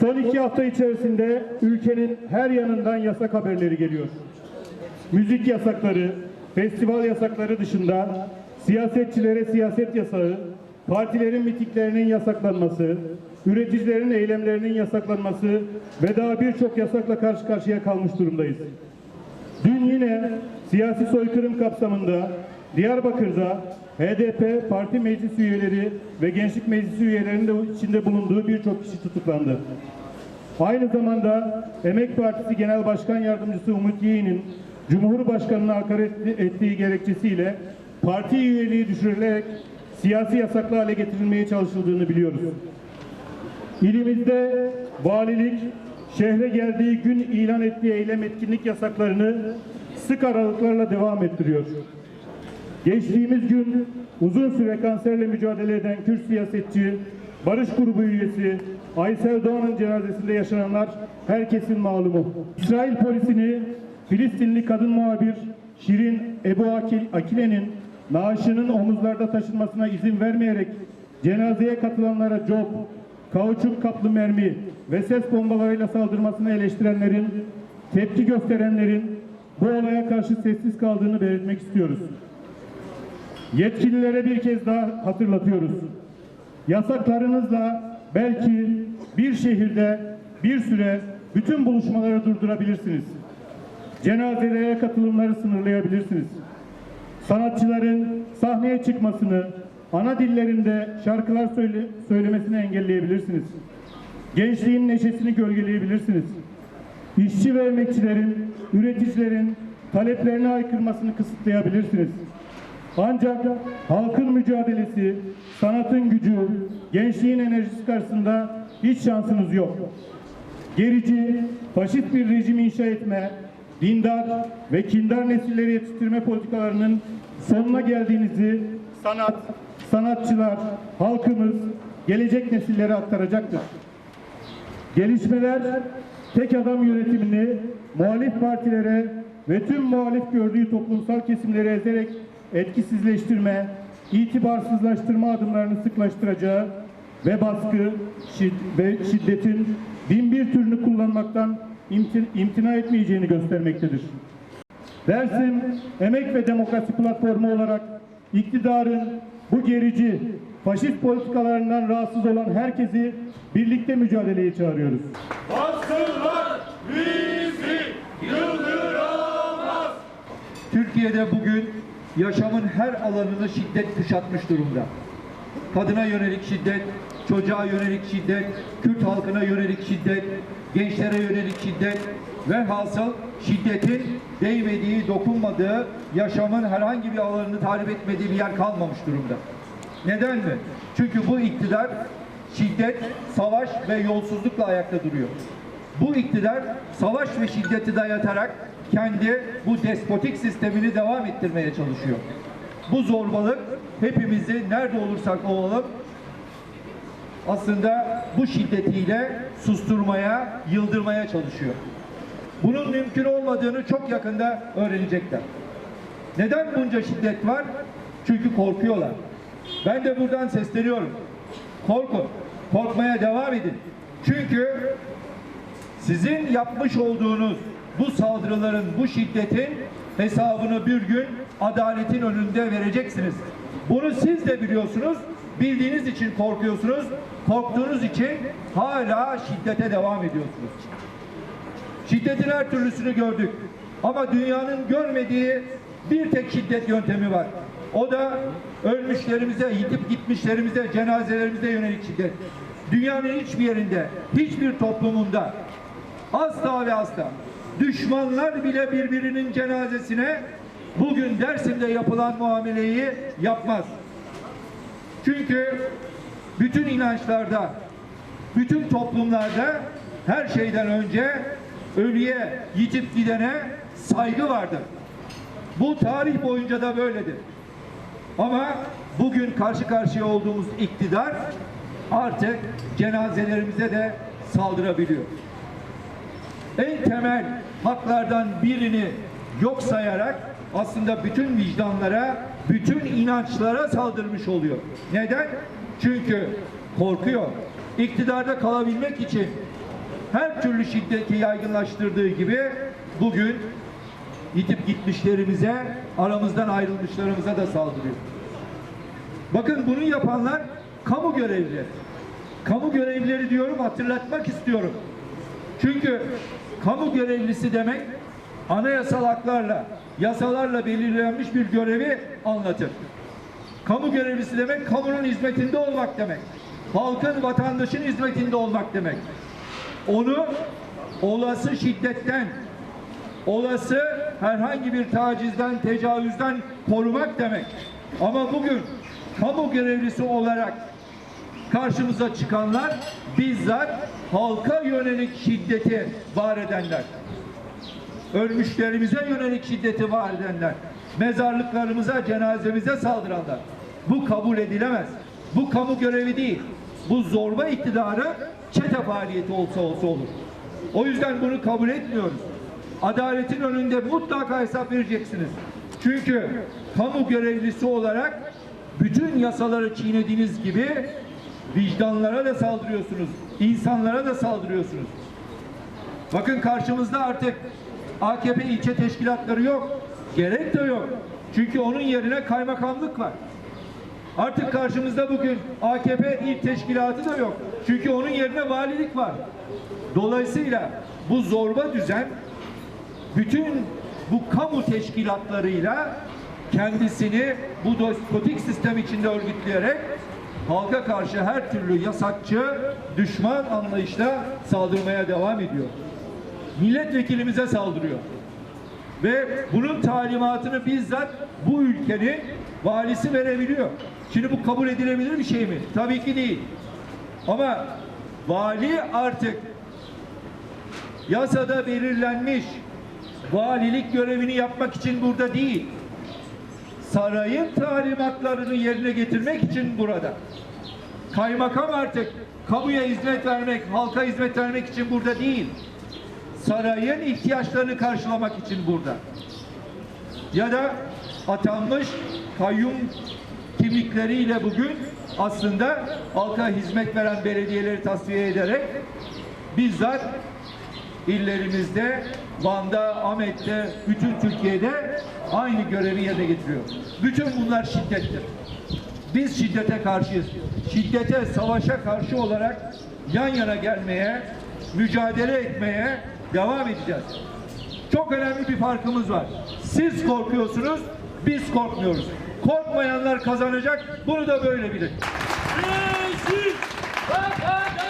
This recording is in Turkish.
Son iki hafta içerisinde ülkenin her yanından yasak haberleri geliyor. Müzik yasakları, festival yasakları dışında siyasetçilere siyaset yasağı, partilerin mitiklerinin yasaklanması, üreticilerin eylemlerinin yasaklanması ve daha birçok yasakla karşı karşıya kalmış durumdayız. Dün yine siyasi soykırım kapsamında Diyarbakır'da HDP parti meclis üyeleri ve gençlik meclisi üyelerinin de içinde bulunduğu birçok kişi tutuklandı. Aynı zamanda Emek Partisi Genel Başkan Yardımcısı Umut Yiğit'in Cumhurbaşkanı'na hakaret ettiği gerekçesiyle parti üyeliği düşürülerek siyasi yasaklı hale getirilmeye çalışıldığını biliyoruz. İlimizde valilik şehre geldiği gün ilan ettiği eylem etkinlik yasaklarını sık aralıklarla devam ettiriyor. Geçtiğimiz gün uzun süre kanserle mücadele eden Kürt siyasetçi, Barış Grubu üyesi Aysel Doğan'ın cenazesinde yaşananlar herkesin malumu. İsrail polisini Filistinli kadın muhabir Şirin Ebu Akil, Akile'nin naaşının omuzlarda taşınmasına izin vermeyerek cenazeye katılanlara cop, kauçuk kaplı mermi ve ses bombalarıyla saldırmasını eleştirenlerin, tepki gösterenlerin bu olaya karşı sessiz kaldığını belirtmek istiyoruz. Yetkililere bir kez daha hatırlatıyoruz. Yasaklarınızla belki bir şehirde bir süre bütün buluşmaları durdurabilirsiniz. Cenazelere katılımları sınırlayabilirsiniz. Sanatçıların sahneye çıkmasını, ana dillerinde şarkılar söyle, söylemesini engelleyebilirsiniz. Gençliğin neşesini gölgeleyebilirsiniz. İşçi ve emekçilerin, üreticilerin taleplerine aykırmasını kısıtlayabilirsiniz. Ancak halkın mücadelesi, sanatın gücü, gençliğin enerjisi karşısında hiç şansınız yok. Gerici, faşist bir rejim inşa etme, dindar ve kindar nesilleri yetiştirme politikalarının sonuna geldiğinizi sanat, sanatçılar, halkımız gelecek nesillere aktaracaktır. Gelişmeler tek adam yönetimini muhalif partilere ve tüm muhalif gördüğü toplumsal kesimleri ezerek etkisizleştirme, itibarsızlaştırma adımlarını sıklaştıracağı ve baskı şid- ve şiddetin bin bir türünü kullanmaktan imti- imtina etmeyeceğini göstermektedir. Dersim Emek ve Demokrasi Platformu olarak iktidarın bu gerici, faşist politikalarından rahatsız olan herkesi birlikte mücadeleye çağırıyoruz. Baskılar bizi yıldıramaz. Türkiye'de bugün yaşamın her alanını şiddet kuşatmış durumda. Kadına yönelik şiddet, çocuğa yönelik şiddet, Kürt halkına yönelik şiddet, gençlere yönelik şiddet ve hasıl şiddetin değmediği, dokunmadığı, yaşamın herhangi bir alanını tarif etmediği bir yer kalmamış durumda. Neden mi? Çünkü bu iktidar şiddet, savaş ve yolsuzlukla ayakta duruyor. Bu iktidar savaş ve şiddeti dayatarak kendi bu despotik sistemini devam ettirmeye çalışıyor. Bu zorbalık hepimizi nerede olursak olalım aslında bu şiddetiyle susturmaya, yıldırmaya çalışıyor. Bunun mümkün olmadığını çok yakında öğrenecekler. Neden bunca şiddet var? Çünkü korkuyorlar. Ben de buradan sesleniyorum. Korkun. Korkmaya devam edin. Çünkü sizin yapmış olduğunuz bu saldırıların, bu şiddetin hesabını bir gün adaletin önünde vereceksiniz. Bunu siz de biliyorsunuz. Bildiğiniz için korkuyorsunuz. Korktuğunuz için hala şiddete devam ediyorsunuz. Şiddetin her türlüsünü gördük. Ama dünyanın görmediği bir tek şiddet yöntemi var. O da ölmüşlerimize, yitip gitmişlerimize, cenazelerimize yönelik şiddet. Dünyanın hiçbir yerinde, hiçbir toplumunda asla ve asla düşmanlar bile birbirinin cenazesine bugün Dersim'de yapılan muameleyi yapmaz. Çünkü bütün inançlarda, bütün toplumlarda her şeyden önce ölüye, yitip gidene saygı vardır. Bu tarih boyunca da böyledir. Ama bugün karşı karşıya olduğumuz iktidar artık cenazelerimize de saldırabiliyor. En temel haklardan birini yok sayarak aslında bütün vicdanlara, bütün inançlara saldırmış oluyor. Neden? Çünkü korkuyor. İktidarda kalabilmek için her türlü şiddeti yaygınlaştırdığı gibi bugün yitip gitmişlerimize, aramızdan ayrılmışlarımıza da saldırıyor. Bakın bunu yapanlar kamu görevlileri. Kamu görevlileri diyorum hatırlatmak istiyorum. Çünkü kamu görevlisi demek anayasal haklarla, yasalarla belirlenmiş bir görevi anlatır. Kamu görevlisi demek kamunun hizmetinde olmak demek. Halkın, vatandaşın hizmetinde olmak demek. Onu olası şiddetten, olası herhangi bir tacizden, tecavüzden korumak demek. Ama bugün kamu görevlisi olarak karşımıza çıkanlar bizzat halka yönelik şiddeti var edenler. Ölmüşlerimize yönelik şiddeti var edenler. Mezarlıklarımıza, cenazemize saldıranlar. Bu kabul edilemez. Bu kamu görevi değil. Bu zorba iktidarı çete faaliyeti olsa olsa olur. O yüzden bunu kabul etmiyoruz. Adaletin önünde mutlaka hesap vereceksiniz. Çünkü kamu görevlisi olarak bütün yasaları çiğnediğiniz gibi vicdanlara da saldırıyorsunuz. insanlara da saldırıyorsunuz. Bakın karşımızda artık AKP ilçe teşkilatları yok. Gerek de yok. Çünkü onun yerine kaymakamlık var. Artık karşımızda bugün AKP il teşkilatı da yok. Çünkü onun yerine valilik var. Dolayısıyla bu zorba düzen bütün bu kamu teşkilatlarıyla kendisini bu despotik sistem içinde örgütleyerek halka karşı her türlü yasakçı, düşman anlayışla saldırmaya devam ediyor. Milletvekilimize saldırıyor. Ve bunun talimatını bizzat bu ülkenin valisi verebiliyor. Şimdi bu kabul edilebilir bir şey mi? Tabii ki değil. Ama vali artık yasada belirlenmiş valilik görevini yapmak için burada değil. Sarayın talimatlarını yerine getirmek için burada. Kaymakam artık kamuya hizmet vermek, halka hizmet vermek için burada değil. Sarayın ihtiyaçlarını karşılamak için burada. Ya da atanmış kayyum kimlikleriyle bugün aslında halka hizmet veren belediyeleri tasfiye ederek bizzat illerimizde, Van'da, Ahmet'te, bütün Türkiye'de aynı görevi yerine getiriyor. Bütün bunlar şiddettir. Biz şiddete karşıyız. Şiddete, savaşa karşı olarak yan yana gelmeye, mücadele etmeye devam edeceğiz. Çok önemli bir farkımız var. Siz korkuyorsunuz, biz korkmuyoruz. Korkmayanlar kazanacak, bunu da böyle bilin. Vatandaş!